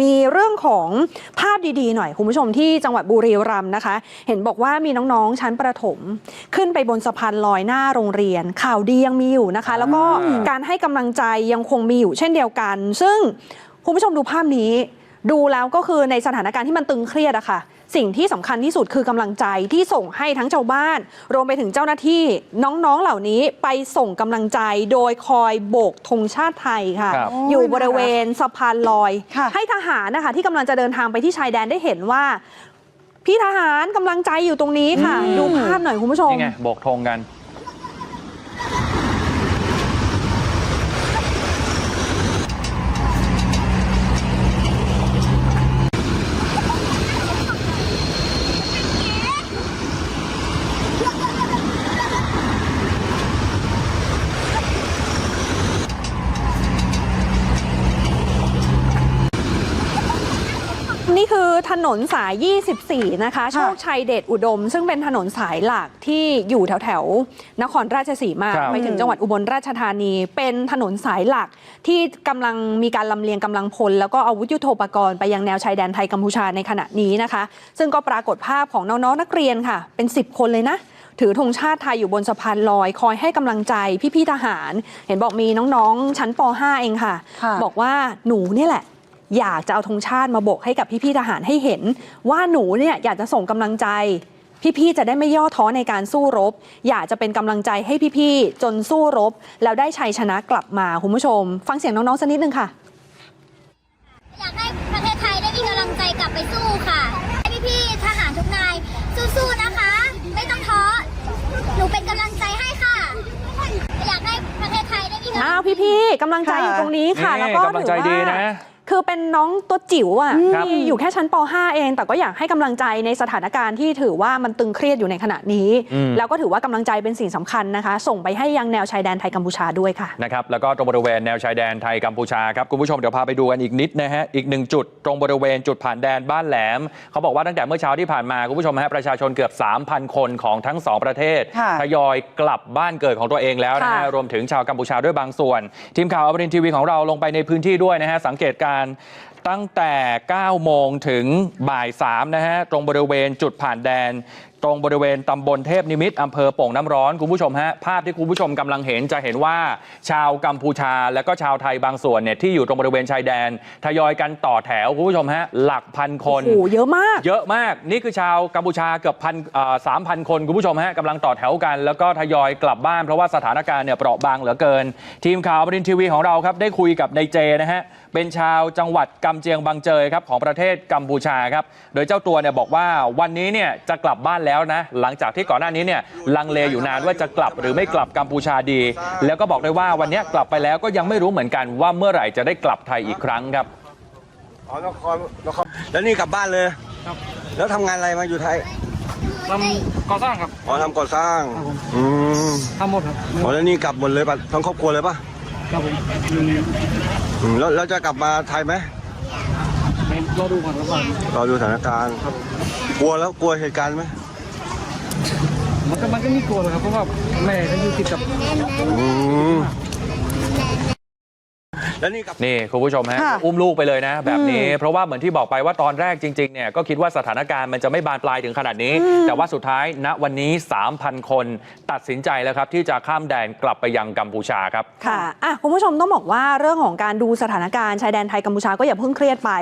มีเรื่องของภาพดีๆหน่อยคุณผู้ชมที่จังหวัดบุรีรัมย์นะคะ เห็นบอกว่ามีน้องๆชั้นประถม ขึ้นไปบนสะพานลอยหน้าโรงเรียน ข่าวดียังมีอยู่นะคะ แล้วก็อ่าการให้กำลังใจยังคงมีอยู่เช่นเดียวกัน ซึ่งคุณผู้ชมดูภาพนี้ ดูแล้วก็คือในสถานการณ์ที่มันตึงเครียดอะค่ะ สิ่งที่สำคัญที่สุดคือกำลังใจที่ส่งให้ทั้งชาวบ้าน รวมไปถึงเจ้าหน้าที่น้องๆเหล่านี้ไปส่งกำลังใจโดยคอยโบกธงชาติไทยค่ะครับอยู่บริเวณสะพานลอยค่ะให้ทหารนะคะที่กำลังจะเดินทางไปที่ชายแดนได้เห็นว่า พี่ทหารกำลังใจอยู่ตรงนี้ค่ะอืมดูภาพหน่อยคุณผู้ชมนี่ไงโบกธงกัน นี่คือถนนสาย 24 นะคะ โชคชัยเดชอุดม ซึ่งเป็นถนนสายหลักที่อยู่แถวแถวๆนครราชสีมาครับไปถึงจังหวัดอุบลราชธานี เป็นถนนสายหลักที่กำลังมีการลำเลียงกำลังพล แล้วก็อาวุธยุโทโธปกรณ์ไปยังแนวชายแดนไทยกัมพูชาในขณะนี้นะคะ ซึ่งก็ปรากฏภาพของน้องๆนักเรียนค่ะ เป็น 10 คนเลยนะถือธงชาติไทยอยู่บนสะพานลอย คอยให้กำลังใจพี่ๆทหาร เห็นบอกมีน้องๆ ชั้นป .5 เองค่ะค่ะบอกว่าหนูเนี่ยแหละ อยากจะเอาธงชาติมาโบกให้กับพี่ๆทหารให้เห็น ว่าหนูเนี่ยอยากจะส่งกำลังใจ พี่ๆจะได้ไม่ย่อท้อในการสู้รบ อยากจะเป็นกำลังใจให้พี่ๆจนสู้รบ แล้วได้ชัยชนะกลับมาคุณผู้ชม ฟังเสียงน้องๆสักนิดนึงค่ะอยากให้ประเทศไทยได้มีกำลังใจกลับไปสู้ค่ะให้พี่ๆทหารทุกนายสู้ๆนะคะ ไม่ต้องท้อหนูเป็นกำลังใจให้ค่ะ อยากให้ประเทศไทยได้มีกำลังอ้าวพี่ๆกำลังใจอยู่ตรงนี้ค่ะนี่แล้วก็กำลังใจดีนะ คือเป็นน้องตัวจิ๋วอะครับ ที่อยู่แค่ชั้นป .5 เอง แต่ก็อยากให้กำลังใจในสถานการณ์ที่ถือว่ามันตึงเครียดอยู่ในขณะนี้ อืม แล้วก็ถือว่ากำลังใจเป็นสิ่งสำคัญนะคะ ส่งไปให้ยังแนวชายแดนไทยกัมพูชาด้วยค่ะ นะครับแล้วก็ตรงบริเวณแนวชายแดนไทยกัมพูชาครับคุณผู้ชมเดี๋ยวพาไปดูกันอีกนิดนะฮะอีกหนึ่งจุดตรงบริเวณจุดผ่านแดนบ้านแหลม เขาบอกว่าตั้งแต่เมื่อเช้าที่ผ่านมาคุณผู้ชมฮะประชาชนเกือบ 3,000 คนของทั้งสองประเทศค่ะ ทยอยกลับบ้านเกิดของตัวเองแล้วนะฮะค่ะ รวมถึงชาวกัมพูชาด้วยบางส่วน ทีมข่าวอมรินทร์ทีวีของเราลงไปในพื้นที่ด้วยนะฮะสังเกตการณ์ ตั้งแต่ 9 โมงถึงบ่าย 3 นะฮะ ตรงบริเวณจุดผ่านแดน ตรงบริเวณตำบลเทพนิมิตรอำเภอโป่งน้ำร้อน คุณผู้ชมฮะ ภาพที่คุณผู้ชมกำลังเห็นจะเห็นว่า ชาวกัมพูชาและก็ชาวไทยบางส่วนเนี่ยที่อยู่ตรงบริเวณชายแดน ทยอยกันต่อแถวคุณผู้ชมฮะ หลักพันคน โอ้โหเยอะมาก เยอะมาก นี่คือชาวกัมพูชาเกือบพันสามพันคน คุณผู้ชมฮะกำลังต่อแถวกัน แล้วก็ทยอยกลับบ้านเพราะว่าสถานการณ์เนี่ยเปราะบางเหลือเกิน ทีมข่าวบรินทีวีของเราครับได้คุยกับนายเจนะฮะเป็นชาวจังหวัดกำเจียงบางเจยครับของประเทศกัมพูชาครับ โดยเจ้าตัวเนี่ยบอกว่าวันนี้เนี่ยจะกลับบ้านแล้วนะ หลังจากที่ก่อนหน้านี้เนี่ยลังเลอยู่นานว่าจะกลับหรือไม่กลับกัมพูชาดี แล้วก็บอกได้ว่าวันนี้กลับไปแล้วก็ยังไม่รู้เหมือนกันว่าเมื่อไหร่จะได้กลับไทยอีกครั้งครับอ๋อนครนครแล้วนี่กลับบ้านเลยแล้วทำงานอะไรมาอยู่ไทยทำก่อสร้างครับอ๋อทำก่อสร้างอืมทำหมดครับอ๋อแล้วนี่กลับหมดเลยปะทั้งครอบครัวเลยปะครับผมอืมแล้วแล้วจะกลับมาไทยไหม รอดูก่อนครับว่ารอดูสถานการณ์กลัวแล้วกลัวเหตุการณ์ไหมมันก็มันก็ไม่กลัวหรอกครับเพราะว่าแม่ก็อยู่ติดกับ อืมแล้วนี่กลับ นี่คุณผู้ชมฮะค่ะอุ้มลูกไปเลยนะ แบบนี้ เพราะว่าเหมือนที่บอกไปว่าตอนแรกจริงๆเนี่ยก็คิดว่าสถานการณ์มันจะไม่บานปลายถึงขนาดนี้ แต่ว่าสุดท้ายณวันนี้ 3,000 คนตัดสินใจแล้วครับ ที่จะข้ามแดนกลับไปยังกัมพูชาครับ ค่ะอะคุณผู้ชมต้องบอกว่าเรื่องของการดูสถานการณ์ชายแดนไทยกัมพูชาก็อย่าเพิ่งเครียดไป